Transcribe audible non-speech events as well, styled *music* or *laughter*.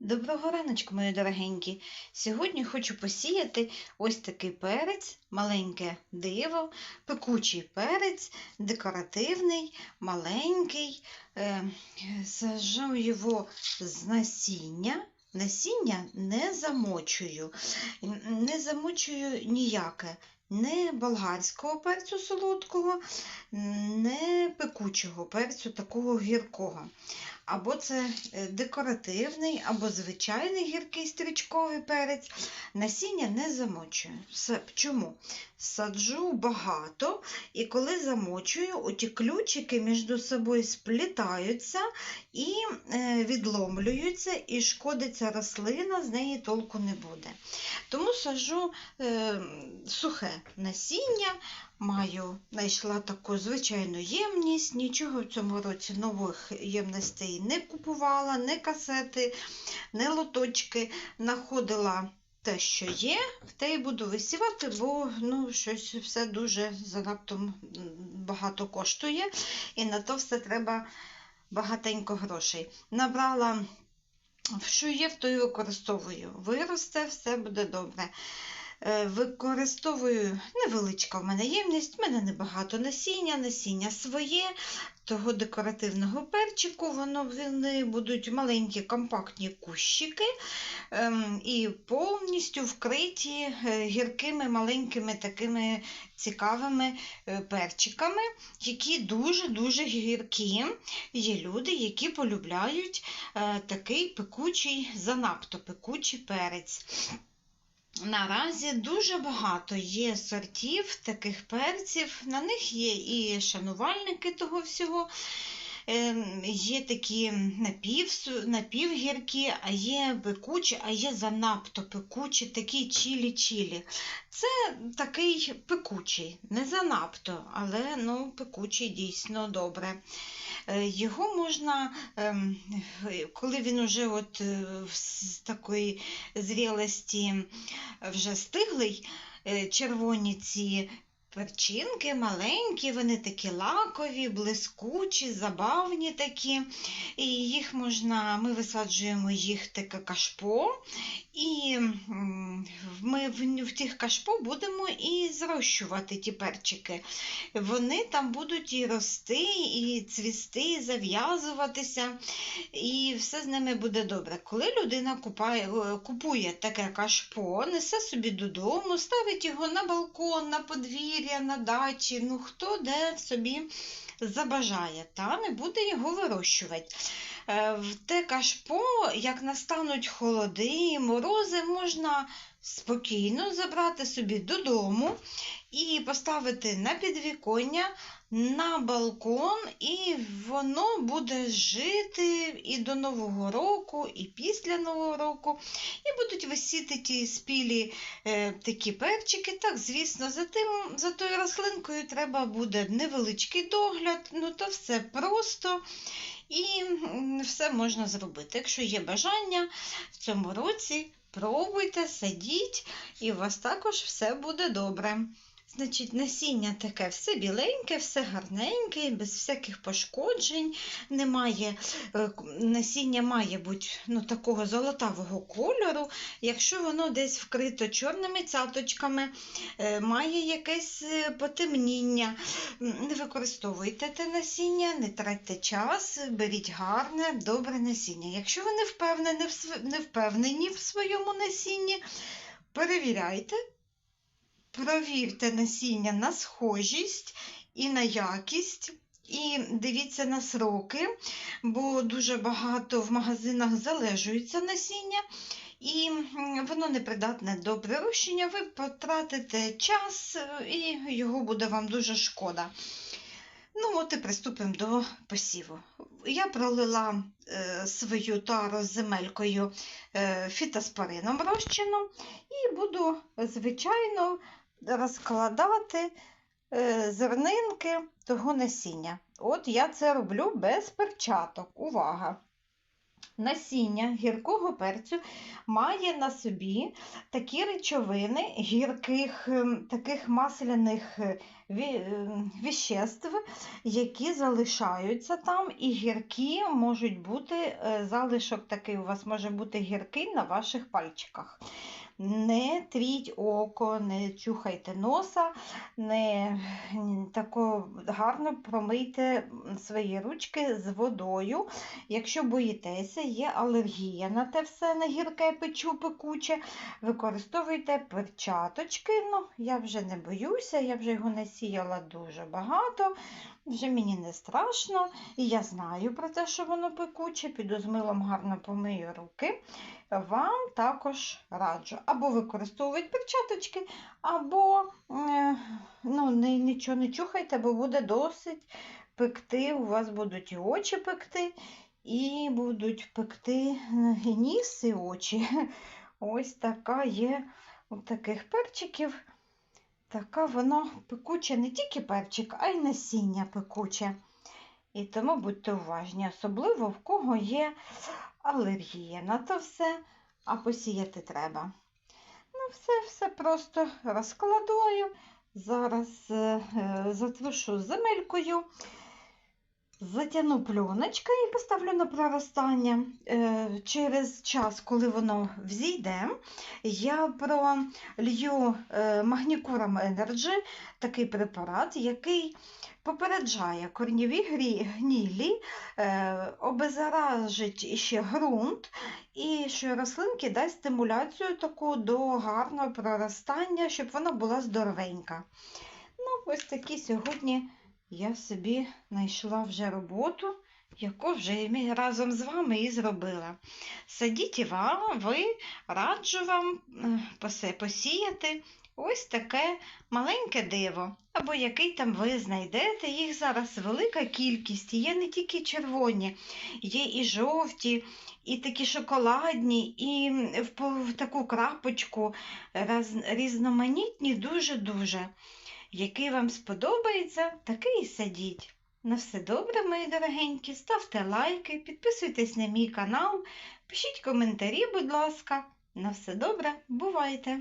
Доброго раночку, мої дорогенькі. Сьогодні хочу посіяти ось такий перець, маленьке диво, пекучий перець, декоративний, маленький. Е, Сажу його з насіння. Насіння не замочую, не замочую ніяке. Не болгарського перцю солодкого, не пекучого перцю такого гіркого. Або це е, декоративний, або звичайний гіркий стрічковий перець. Насіння не замочую. Чому? Саджу багато, і коли замочую, оті ключики між собою сплітаються і е, відломлюються, і шкодиться рослина, з неї толку не буде. Тому саджу е, сухе насіння, маю, знайшла таку звичайну ємність, нічого в цьому році нових ємностей не купувала, не касети, не лоточки. Находила те, що є, те і буду висівати, бо ну, щось все дуже занадто багато коштує, і на то все треба багатенько грошей. Набрала, що є, то і використовую. Виросте, все буде добре. Е, Використовую невеличка в мене ємність, в мене небагато насіння, насіння своє, того декоративного перчику, воно вони будуть маленькі компактні кущики ем, і повністю вкриті е, гіркими маленькими такими цікавими е, перчиками, які дуже-дуже гіркі. Є люди, які полюбляють такий пекучий, занадто пекучий перець. Наразі дуже багато є сортів таких перців. На них є і шанувальники того всього. Ем, Є такі напів, напівгіркі, а є пекучі, а є занадто пекучі, такі чілі-чілі. Це такий пекучий, не занадто, але ну, пекучий дійсно добре. Е, Його можна, ем, коли він уже от е, з такої зрілості вже стиглий, е, червоні ці перчинки маленькі, вони такі лакові, блискучі, забавні такі. І їх можна, ми висаджуємо їх таке кашпо, і ми в, тих кашпо будемо і зрощувати ті перчики. Вони там будуть і рости, і цвісти, і зав'язуватися, і все з ними буде добре. Коли людина купає, купує таке кашпо, несе собі додому, ставить його на балкон, на подвір'я, на дачі, ну хто де собі забажає, та не буде його вирощувати. Е, В те кашпо, як настануть холоди морози, можна спокійно забрати собі додому і поставити на підвіконня, на балкон, і воно буде жити і до Нового року, і після Нового року. І будуть висіти ті спілі е, такі перчики. Так, звісно, за, тим, за тою рослинкою треба буде невеличкий догляд, ну то все просто. І все можна зробити. Якщо є бажання в цьому році, пробуйте, садіть, і у вас також все буде добре. Значить, насіння таке все біленьке, все гарненьке, без всяких пошкоджень. Немає, е, насіння має бути ну, такого золотавого кольору. Якщо воно десь вкрито чорними цяточками, е, має якесь е, потемніння. Не використовуйте те насіння, не тратьте час, беріть гарне, добре насіння. Якщо ви не впевнені не впевнені в своєму насінні, перевіряйте. Провірте насіння на схожість і на якість. І дивіться на сроки, бо дуже багато в магазинах залежується насіння, і воно непридатне до прирощення. Ви потратите час, е, і його буде вам дуже шкода. Ну, от і приступимо до посіву. Я пролила е, свою тару з земелькою е, фітоспорином розчином і буду, звичайно, розкладати е, зернинки того насіння. От я це роблю без перчаток. Увага! Насіння гіркого перцю має на собі такі речовини гірких, ем, таких масляних е, ем, віществ, які залишаються там, і гіркі можуть бути, е, залишок такий у вас може бути гіркий на ваших пальчиках. Не тріть око, не чухайте носа, не тако гарно промийте свої ручки з водою. Якщо боїтеся, є алергія на те все, на гірке печу пекуче, використовуйте перчаточки. Ну, я вже не боюся, я вже його насіяла дуже багато, вже мені не страшно. І я знаю про те, що воно пекуче, піду з милом гарно помию руки. Вам також раджу. Або використовуйте перчаточки, або е, ну, нічого не чухайте, бо буде досить пекти. У вас будуть і очі пекти, і будуть пекти е, і ніс, і очі. *laughs* Ось така є у таких перчиків. Така воно пекуче не тільки перчик, а й насіння пекуче. І тому будьте уважні, особливо в кого є алергія на то все, а посіяти треба. Ну, все, все просто розкладаю. Зараз е, е, затрушу земелькою, затягну пленочкою і поставлю на проростання. Е, через час, коли воно взійде, я пролью е, Магнікуром Energy, такий препарат, який попереджає корнєві грі- гнілі, е, обеззаражить іще ґрунт, і що рослинки дасть стимуляцію таку до гарного проростання, щоб вона була здоровенька. Ну, ось такі сьогодні я собі знайшла вже роботу, яку вже разом з вами і зробила. Садіть і вам, ви, раджу вам е, посіяти ось таке маленьке диво, або який там ви знайдете. Їх зараз велика кількість, є не тільки червоні, є і жовті, і такі шоколадні, і в, таку крапочку різноманітні дуже-дуже. Який вам сподобається, такий і садіть. На все добре, мої дорогенькі, ставте лайки, підписуйтесь на мій канал, пишіть коментарі, будь ласка. На все добре, бувайте!